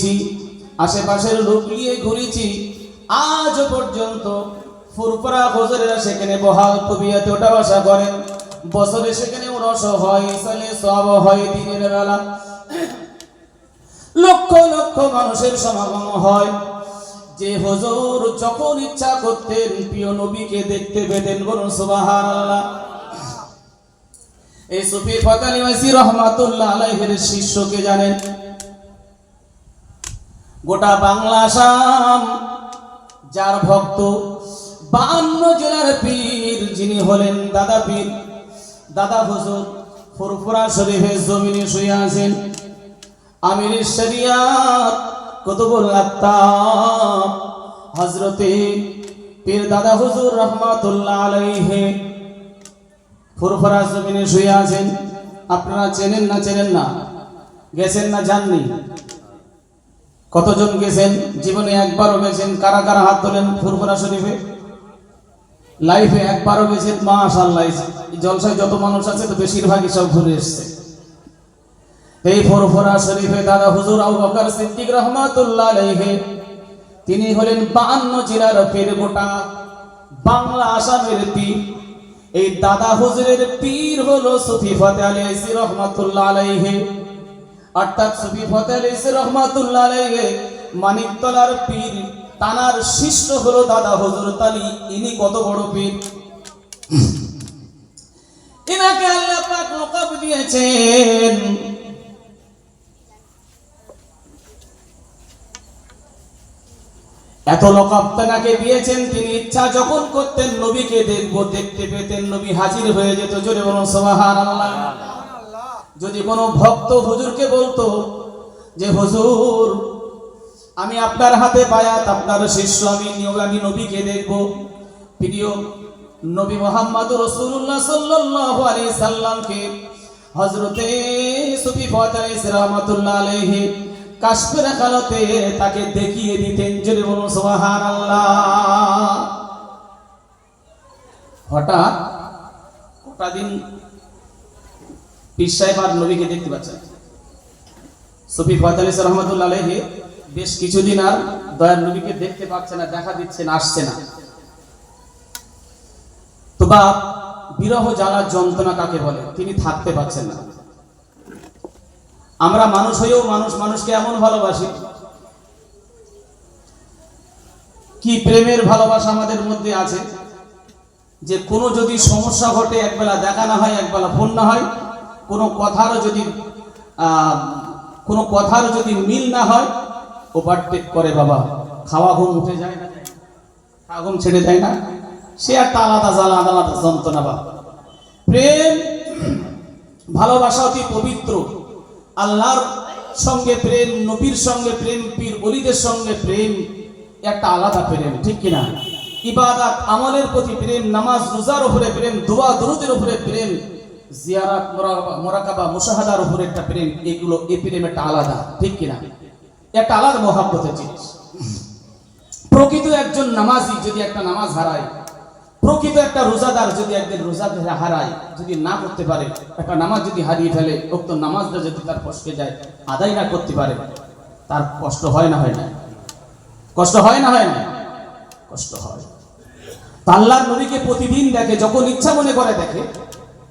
ঘুরিয়েছি আশেপাশের লোক নিয়ে ঘুরিয়েছি আজ পর্যন্ত ফুরফুরা হজরেরা সেখানে বহাল কবিয়াতে ওটা বাসা করেন। বছরে সেখানে রস হয়, সালে সব হয় দিনের বেলা। লক্ষ লক্ষ মানুষের সমাগম হয়। যে হজুর যখন ইচ্ছা করতেন, প্রিয় নবীকে দেখতে পেতেন, বলুন সুবাহান আল্লাহ এই সুফি ফতালি রহমাতুল্লাহ আলাইহির শিষ্যকে জানেন। গোটা বাংলা আসাম। যার ভক্ত বান্ন জেলার পীর, যিনি হলেন দাদা পীর, দাদা হুজুর, ফুরফুরা শরীফের জমিনে শুয়ে আছেন। আমির শরিয়াত কুতুবুল আত্তাব হযরতে পীর দাদা হুজুর রহমাতুল্লাহ আলাইহি ফুরফুরা জমিনে শুয়ে আছেন। আপনারা চেনেন না চেনেন না, গেছেন না, জাননি? কতজন গেছেন? জীবনে একবারও গেছেন? কারা কারা হাত তোলেন ফুরফুরা শরীফে? লাইফে একবারও গেছেন? মাশাআল্লাহ, এই জলসায় যত মানুষ আছে, তো বেশিরভাগই সব ঘুরে এসছে। এই ফুরফুরা শরীফে দাদা হুজুর আবু বকর সিদ্দিক রহমাতুল্লাহ আলাইহি, তিনি হলেন 52 জেলার পীর গোটা বাংলা আসামের পীর। এই দাদা হুজুরের পীর হলো সুফি ফতে আলী রহমাতুল্লাহ আলাইহি। অর্থাৎ সুফি ফতে আলী রহমাতুল্লাহ মানিকতলার পীর, তানার শিষ্য হলো দাদা হুজুর তালি ইনি কত বড় পীর? ইনাকে আল্লাহ পাক লকব দিয়েছেন। এত লকব তাকে দিয়েছেন, তিনি ইচ্ছা যখন করতেন, নবীকে দেখব, দেখতে পেতেন, নবী হাজির হয়ে যেত। জোরে বলুন, সুবহানাল্লাহ। যদি কোনো ভক্ত হুজুরকে বলতো যে, হুজুর, আমি আপনার হাতে বায়াত, আপনার শিষ্য, আমি আমি নবীকে দেখব। প্রিয় নবী মোহাম্মদ রসুল্লাহ সাল্লাল্লাহু আলাইহি সাল্লামকে হযরতে সুফি ফাতাইস রাহমাতুল্লাহ আলাইহি কাশফের হালতে তাকে দেখিয়ে দিতেন। যদি বলুন, সুবহানাল্লাহ। হঠাৎ কটা দিন পীর সাহেব আর নবীকে দেখতে পাচ্ছেন। সুফি ফয়তালিস রহমতুল্লাহ আলাইহি বেশ কিছুদিন আর দয়ার নবীকে দেখতে পাচ্ছে না, দেখা দিচ্ছে না, আসছে না। তো বা বিরহ জ্বালার যন্ত্রণা কাকে বলে? তিনি থাকতে পাচ্ছেন না। আমরা মানুষ হয়েও মানুষ, মানুষকে এমন ভালোবাসি। কি প্রেমের ভালোবাসা আমাদের মধ্যে আছে যে কোনো যদি সমস্যা ঘটে, একবেলা দেখা না হয়, একবেলা ফোন না হয় কোনো কথারও যদি কোনো কথার যদি মিল না হয় ওভারটেক করে বাবা। খাওয়া ঘুম উঠে যায় না খাওয়া ঘুম ছেড়ে যায় না। সে একটা আলাদা জ্বালা আলাদা যন্ত্রণা বাবা। প্রেম, ভালোবাসা অতি পবিত্র। আল্লাহর সঙ্গে প্রেম, নবীর সঙ্গে প্রেম, পীর অলিদের সঙ্গে প্রেম, একটা আলাদা প্রেম, ঠিক কিনা ইবাদত, আমলের প্রতি প্রেম, নামাজ, রোজার উপরে প্রেম, দোয়া, দরুদের উপরে প্রেম জিয়ারাত মোরাকাবা, মুশাহাদার উপরে একটা প্রেম, এগুলো, এই প্রেম একটা আলাদা, ঠিক কিনা? একটা আলাদা মহাব্বতের জিনিস। প্রকৃত একজন নামাজি যদি একটা নামাজ হারায়, প্রকৃত একটা রোজাদার যদি একদিন রোজা হারায়, যদি না করতে পারে, একটা নামাজ যদি হারিয়ে ফেলে, উক্ত নামাজটা যদি তার কষ্টে যায়, আদায় না করতে পারে, তার কষ্ট হয় না হয় না? কষ্ট হয় না হয় না? কষ্ট হয়। তা আল্লাহর নবীকে প্রতিদিন দেখে, যখন ইচ্ছা মনে করে দেখে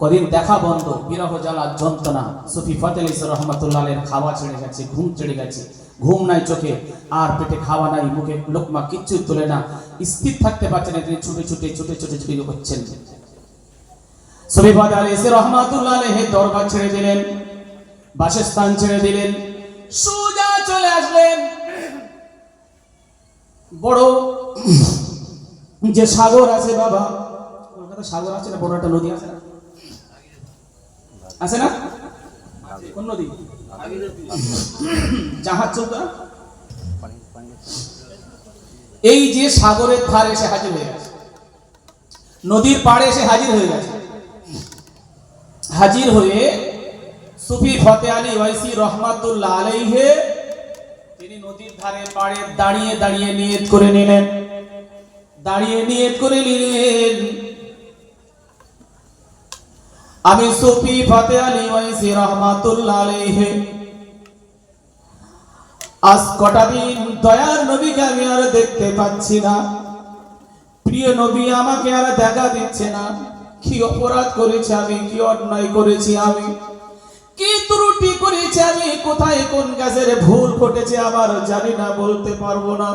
কদিন দেখা বন্ধ, বিরহ জ্বালা যন্ত্রণা। সুফি ফতেল রহমতুল্লাহ খাওয়া ছেড়ে গেছে, ঘুম ছেড়ে গেছে। ঘুম নাই চোখে, আর পেটে খাওয়া নাই, মুখে লোকমা কিচ্ছু তোলে না। স্থির থাকতে পারছে না, তিনি ছুটে ছুটে ছুটে ছুটে ছুটে করছেন। সুফি ফতেল এসে রহমাতুল্লাহ আলাইহি দরবার ছেড়ে দিলেন, বাসস্থান ছেড়ে দিলেন, সোজা চলে আসলেন। বড় যে সাগর আছে বাবা সাগর আছে না, বড় একটা নদী আছে আছে না? কোন নদী জাহাজ? এই যে সাগরের ধারে এসে হাজির হয়ে গেছে। নদীর পাড়ে এসে হাজির হয়ে গেছে। হাজির হয়ে সুফি ফতে আলী ওয়াইসি রহমাতুল্লাহ আলাইহে, তিনি নদীর ধারে পাড়ে দাঁড়িয়ে দাঁড়িয়ে নিয়ত করে নিলেন। দাঁড়িয়ে নিয়ত করে নিলেন। আমি সুফি ফতে আলী ওয়াইসি রহমাতুল্লাহ আলাইহি। আজ কটা দিন দয়ার নবীকে আমি আর দেখতে পাচ্ছি না। প্রিয় নবী আমাকে আর দেখা দিচ্ছে না। কি অপরাধ করেছি আমি, কি অন্যায় করেছি আমি, কি ত্রুটি করেছি আমি, কোথায় কোন গাছের ভুল ঘটেছে আবার জানি না, বলতে পারব না।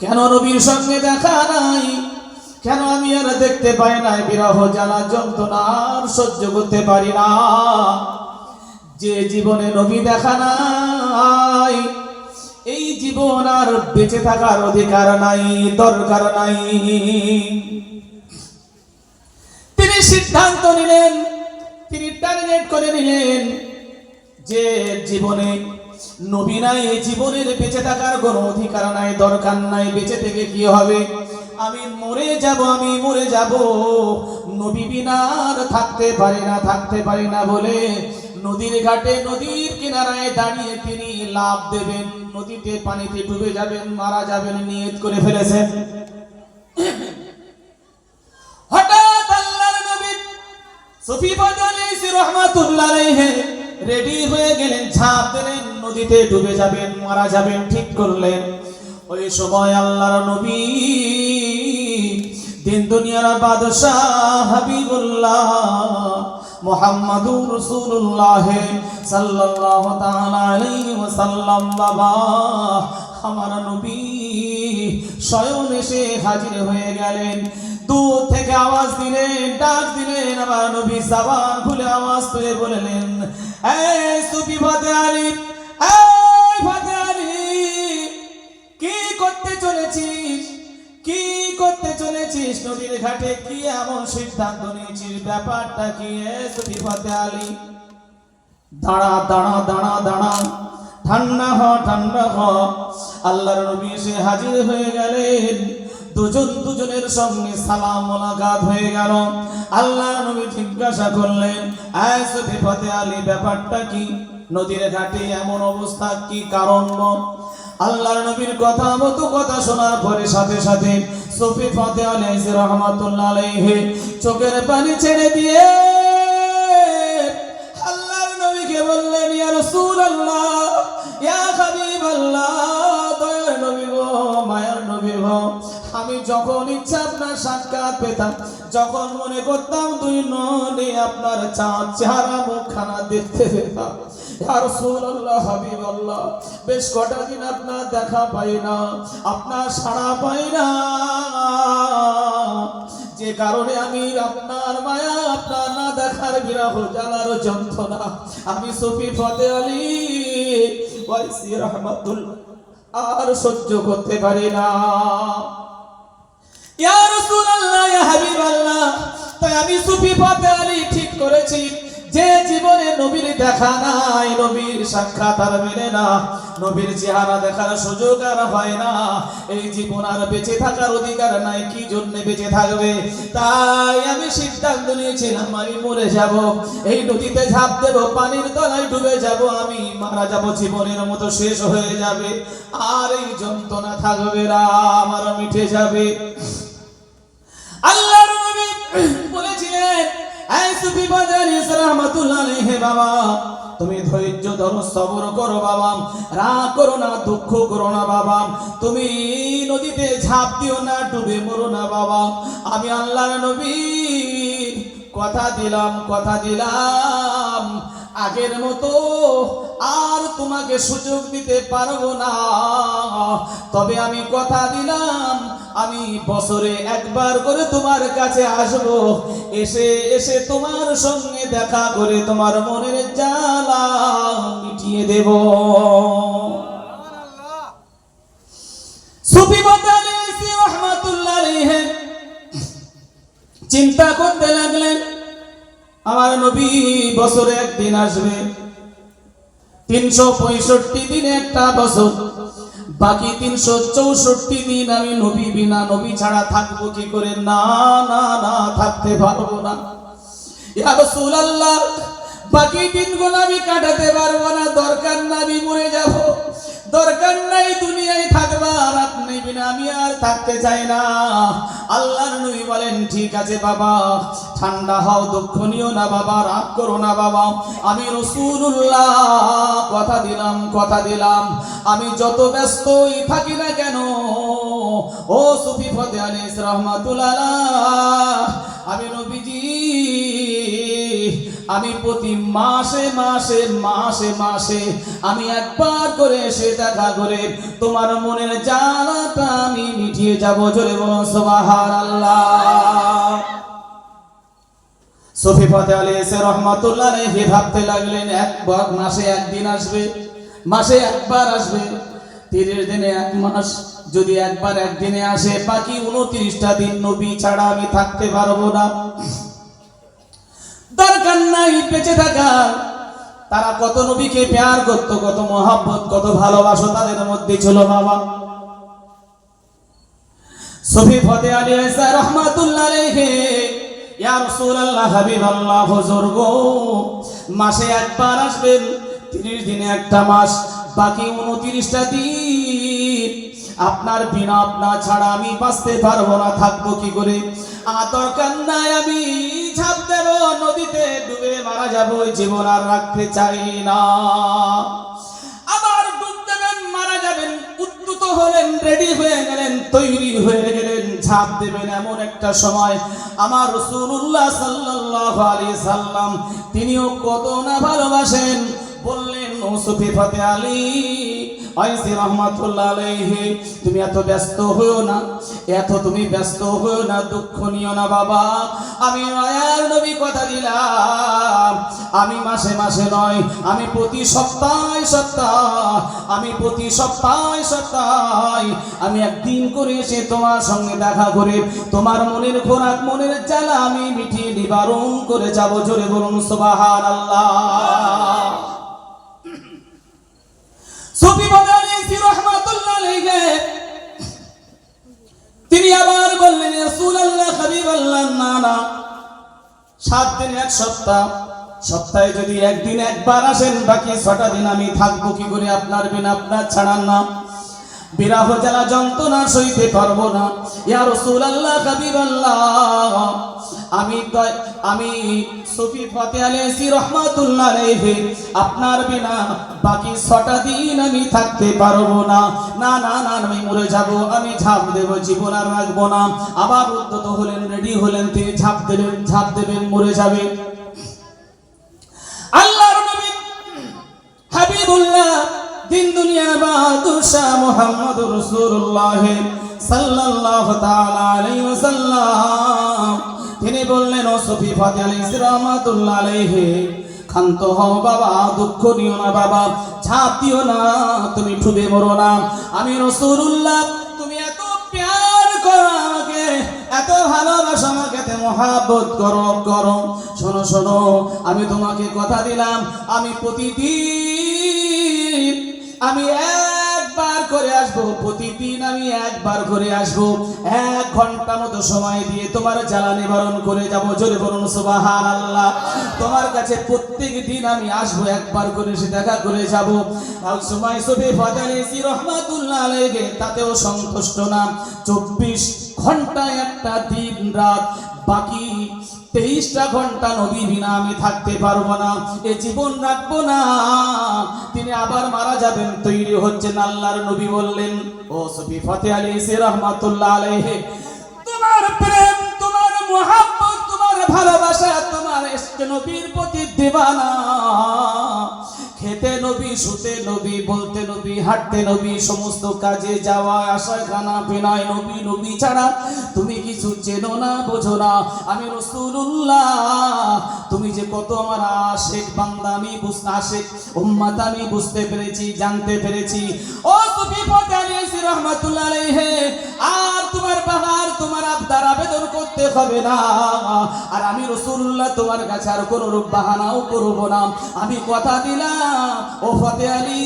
কেন নবীর সঙ্গে দেখা নাই? কেন আমি আর দেখতে পাই না বিরহ, জ্বালা, যন্ত্রণা আর সহ্য করতে পারি না। যে জীবনে নবী দেখা নাই, এই জীবন আর বেঁচে থাকার অধিকার নাই, দরকার নাই। তিনি সিদ্ধান্ত নিলেন, তিনি টার্গেট করে নিলেন যে জীবনে নবী নাই জীবনের বেঁচে থাকার কোনো অধিকার নাই, দরকার নাই, বেঁচে থেকে কি হবে? আমি মরে যাব, আমি মরে যাব। নবী বিনার থাকতে পারি না, থাকতে পারি না বলে নদীর ঘাটে, নদীর কিনারায় দাঁড়িয়ে তিনি লাভ দেবেন। নদীতে পানিতে ডুবে যাবেন, মারা যাবেন, নিয়ত করে ফেলেছেন। হঠাৎ রেডি হয়ে গেলেন দিলেন, নদীতে ডুবে যাবেন, মারা যাবেন, ঠিক করলেন। ওই সময় আল্লাহর নবী দিন দুনিয়ার বাদশাহ হাবিবুল্লাহ মুহাম্মাদুর তাআলা আলাইহি ওয়াসাল্লাম বাবা। আমার নবী স্বয়ং এসে হাজির হয়ে গেলেন। দূর থেকে আওয়াজ দিলেন, ডাক দিলেন, আমার নবী সাবান খুলে আওয়াজ তুলে বললেন, এই সুফি ফাতে আলী, এই ফাতে আলী, কি করতে চলেছিস? কি করতে চলেছিস নদীর ঘাটে? কি এমন সিদ্ধান্ত নিয়েছিস? ব্যাপারটা কি? সুফি ফাতে আলী। দাঁড়া দাঁড়া দাঁড়া দাঁড়া। ঠান্ডা হ ঠান্ডা হ। আল্লাহর নবী এসে হাজির হয়ে গেলেন। দুজন দুজনের সঙ্গে সালাম মোলাকাত হয়ে গেল। আল্লাহর নবী জিজ্ঞাসা করলেন আয়সে ফতে আলী, ব্যাপারটা কি? নদীর ঘাটে এমন অবস্থা কি কারণ আল্লাহর নবীর কথা মতো কথা শোনার পরে সাথে সাথে সফি ফতে আলাইহি রহমাতুল্লাহ আলাইহি চোখের পানি ছেড়ে দিয়ে আল্লাহর নবীকে বললেন, ইয়া রাসূলুল্লাহ, ইয়া হাবিবাল্লাহ দয়ার নবী গো, মায়ার নবী গো, আমি যখন ইচ্ছা আপনার সাক্ষাৎ পেতাম, যখন মনে করতাম দুই ননে আপনার চাঁদ চেহারা মুখখানা দেখতে পেতাম। বেশ কটা দিন আপনার দেখা পাই না, আপনার সাড়া পাই না। যে কারণে আমি আপনার মায়া, আপনার না দেখার বিরহ জ্বালার যন্ত্রণা। আমি সফি ফতে আলী, ওয়াইসি রহমাতুল, আর সহ্য করতে পারি না। ইয়া রাসূলুল্লাহ, ইয়া হাবিবাল্লাহ, তাই আমি সুফি ফতে আলী ঠিক করেছি। যে জীবনে নবীর দেখা নাই, নবীর সাক্ষাৎ আর মেলে না। নবীর চেহারা দেখার সুযোগ আর হয় না। এই জীবন আর বেঁচে থাকার অধিকার নাই, কি জন্য বেঁচে থাকবে? তাই আমি সিদ্ধান্ত নিয়েছিলাম, আমি মরে যাব। এই নদীতে ঝাঁপ দেব, পানির তলায় ডুবে যাব, আমি মারা যাব, জীবনের মতো শেষ হয়ে যাবে। আর এই যন্ত্রণা থাকবে না, আমার মিঠে যাবে। আল্লাহর নবী বলেছিলেন বাবা। তুমি ধৈর্য ধরো, সবর করো বাবা। রাগ করো না, দুঃখ করো না বাবা। তুমি নদীতে ঝাঁপ দিও না, ডুবে মরো না বাবা। আমি আল্লাহর নবী। কথা দিলাম কথা দিলাম। আগের মতো আর তোমাকে সুযোগ দিতে পারব না। তবে আমি কথা দিলাম, আমি বছরে একবার করে তোমার কাছে আসব। এসে এসে তোমার সঙ্গে দেখা করে তোমার মনের জ্বালা মিটিয়ে দেব। চিন্তা করতে লাগলেন আমার নবী বছরে একদিন আসবে। তিনশো পঁয়ষট্টি দিনে একটা বছর। বাকি তিনশো চৌষট্টি দিন আমি নবী বিনা নবী ছাড়া থাকব কি করে? না না না, থাকতে পারব না। বাকি দিনগুলো আমি কাটাতে পারব না, দরকার না আমি মরে যাব। দরকার নাই, দুনিয়ায় থাকবা আর আপনি বিনা আমি আর থাকতে চাই না। আল্লাহর নবী বলেন, ঠিক আছে বাবা, ঠান্ডা হও, দুঃখ নিও না বাবা, রাগ করো না বাবা। আমি রসুল্লাহ কথা দিলাম কথা দিলাম। আমি যত ব্যস্তই থাকি না কেন, ও সুফি ফতে আলিস রহমাতুল্লাহ আমি নবীজি আমি প্রতি মাসে মাসে মাসে মাসে আমি একবার করে এসে দেখা করে তোমার মনের জ্বালাটা আমি মিটিয়ে যাব। জোরে বলুন সুবহান আল্লাহ সফি ফতে আলী এসে রহমাতুল্লাহ হে ভাবতে লাগলেন, এক মাসে একদিন আসবে, মাসে একবার আসবে, তিরিশ দিনে এক মাস, যদি একবার একদিনে আসে, বাকি উনত্রিশটা দিন নবী ছাড়া আমি থাকতে পারব না। দরকার নাই বেঁচে থাকার তারা কত নবীকে প্যার করতো, কত মহাব্বত, কত ভালোবাসো তাদের মধ্যে ছিল বাবা। সফি ফতে আলী রহমাতুল্লাহ হুজুর গো। মাসে একবার আসবেন 30 দিনে একটা মাস, বাকি 29টা দিন। আপনার বিনা আপনা ছাড়া আমি বাঁচতে পারব না, থাকব কি করে? দরকার নাই আমি ঝাঁপ দেব, নদীতে ডুবে মারা যাব, জীবন আর রাখতে চাই না। আবার ডুব দেবেন মারা যাবেন, উদ্যুত হলেন, রেডি হয়ে গেলেন, তৈরি হয়ে গেলেন, ঝাঁপ দেবেন এমন একটা সময়। আমার রসুল্লাহ সাল্লাল্লাহু আলাইহি সাল্লাম, তিনিও কত না ভালোবাসেন, বললেন, ও সুফি ফতে আলী আইসি রহমাতুল্লাহ আলাইহি, তুমি এত ব্যস্ত হয়েও না, এত তুমি ব্যস্ত হয়েও না, দুঃখ নিও না বাবা। আমি মায়ার নবী কথা দিলাম। আমি মাসে মাসে নয়, আমি প্রতি সপ্তাহে সপ্তাহ, আমি প্রতি সপ্তাহে সপ্তাহে, আমি একদিন করে এসে তোমার সঙ্গে দেখা করে, তোমার মনের খোরাক, মনের জ্বালা আমি মিটিয়ে নিবারণ করে যাব। জোরে বলুন সুবাহান সুফি বদানি রহমাতুল্লাহ আলাইহি। তিনি আবার বললেন রাসূলুল্লাহ, হাবিবাল্লাহ, না সাত দিন, এক সপ্তাহ। সপ্তাহে যদি একদিন একবার আসেন, বাকি ছটা দিন আমি থাকব কি করে? আপনার বিনা আপনার ছাড়ান না বিরাহ জ্বালা যন্ত্রণা সইতে পারব না। ইয়া রাসূলুল্লাহ, হাবিবাল্লাহ। আমি আমি সুফি ফাতে আলাইহি রহমাতুল্লাহ আলাইহি। আপনার বিনা বাকি ছটা দিন আমি থাকতে পারব না। না না না, আমি মরে যাব, আমি ঝাঁপ দেব, জীবন আর রাখব না। আবার উদ্যত হলেন রেডি হলেন তিনি ঝাঁপ দেবেন ঝাঁপ দেবেন, মরে যাবে। আল্লাহর হাবিবুল্লাহ, দিন দুনিয়া বাদশাহ মুহাম্মদুর রাসূলুল্লাহ সাল্লাল্লাহু তাআলা আলাইহি ওয়াসাল্লাম। তিনি বললেন, ও সফি ফাতে আলাইহিস রাহমাতুল্লাহ আলাইহি, ক্ষান্ত হও বাবা, দুঃখ নিও না বাবা দিও না, তুমি ঠুবে মরো না। আমি রাসূলুল্লাহ, তুমি এত প্যার করো আমাকে, এত ভালোবাসো আমাকে মহাব্বত করো করো। শোনো শোনো, আমি তোমাকে কথা দিলাম, আমি প্রতিদিন, আমি একবার করে আসব, প্রতিদিন আমি একবার করে আসব। এক ঘণ্টা মতো সময় দিয়ে তোমার জ্বালা নিবারণ করে যাব। জোরে বলুন সুবাহান আল্লাহ তোমার কাছে প্রত্যেক দিন আমি আসব, একবার করে সে দেখা করে যাব। সময় সবে ফাদালিসি রহমাতুল্লাহ আলাইহি, তাতেও সন্তুষ্ট না। চব্বিশ ঘণ্টা একটা দিন রাত বাকি তেইশটা ঘণ্টা নবী বিনা আমি থাকতে পারব না। এ জীবন রাখব না। তিনি আবার মারা যাবেন, তৈরি হচ্ছেন আল্লাহর নবী বললেন, ও সফি ফতে আলী, সে রহমাতুল্লাহ আলাইহি। তোমার প্রেম, তোমার মহাব্বত, তোমার ভালোবাসা, তোমার নবীর প্রতি দিবানা। খেতে নবী, শুতে নবী, বলতে নবী, হাঁটতে নবী, সমস্ত কাজে যাওয়া আসা খানা পিনায় নবী নবী ছাড়া তুমি কিছু চেনো না, বোঝো না। আমি রসুল্লাহ তুমি যে কত আমার আশেক বান্দা, আমি বুঝতে আশেক উম্মাত, আমি বুঝতে পেরেছি, জানতে পেরেছি। ও তুমি রহমাতুল্লাহ করতে হবে না। আর আমি রসুল্লাহ তোমার কাছে আর কোনো রূপ বাহানাও করব না। আমি কথা দিলাম, ও ফতে আলী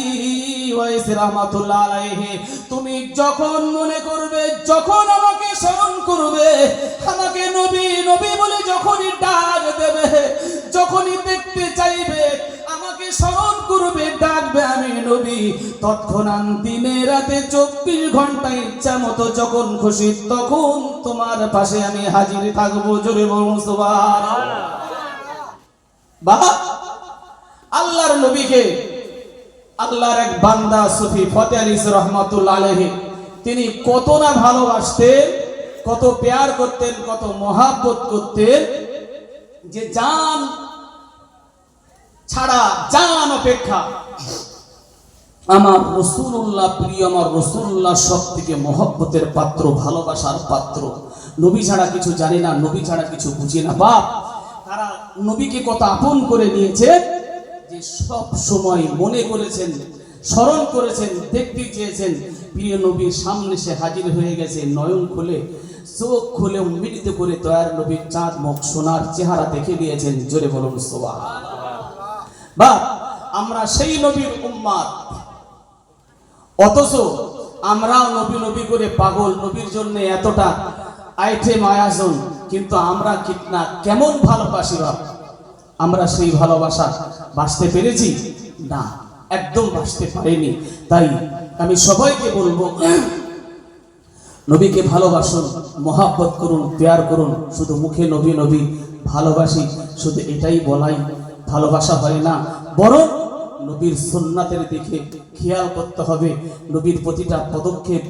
তুমি যখন মনে করবে, যখন আমাকে স্মরণ করবে, আমাকে নবী নবী বলে যখনই ডাক দেবে, যখনই দেখতে চাইবে, আমাকে স্মরণ করবে ডাকবে আমি নবী। তৎক্ষণাৎ দিনে রাতে চব্বিশ ঘণ্টা ইচ্ছা মতো যখন খুশি তখন তোমার পাশে আমি হাজির থাকব জোরে আল্লাহর নবীকে আল্লাহর এক বান্দা সুফি ফতে আলিস তিনি কত না ভালোবাসতেন, কত প্যার করতেন, কত মহাব্বত করতেন, যে জান ছাড়া জান অপেক্ষা। আমার রসুল্লাহ প্রিয়, আমার রসুল্লাহ সব থেকে মহব্বতের পাত্র, ভালোবাসার পাত্র। নবী ছাড়া কিছু জানি না, নবী ছাড়া কিছু বুঝি না। বাপ, তারা নবীকে কত আপন করে নিয়েছে যে সব সময় মনে করেছেন, স্মরণ করেছেন, দেখতে চেয়েছেন। প্রিয় নবীর সামনে সে হাজির হয়ে গেছে, নয়ন খুলে, চোখ খুলে মৃত করে দয়ার নবীর চাঁদ মুখ সোনার চেহারা দেখে দিয়েছেন। জোরে বলুন সোবা বা আমরা সেই নবীর উম্মাদ। অথচ আমরাও নবী নবী করে পাগল, নবীর জন্য এতটা আইটেম আয়োজন, কিন্তু আমরা কিতনা কেমন ভালোবাসি বাপ। আমরা সেই ভালোবাসা বাঁচতে পেরেছি? না, একদম বাঁচতে পারিনি। তাই আমি সবাইকে বলব, নবীকে ভালোবাসুন, মহাব্বত করুন, প্যার করুন, শুধু মুখে নবী নবী ভালোবাসি, শুধু এটাই বলাই ভালোবাসা হয় না। বরং নবীর সন্ন্যাতের দিকে খেয়াল করতে হবে। নবীর প্রতিটা পদক্ষেপ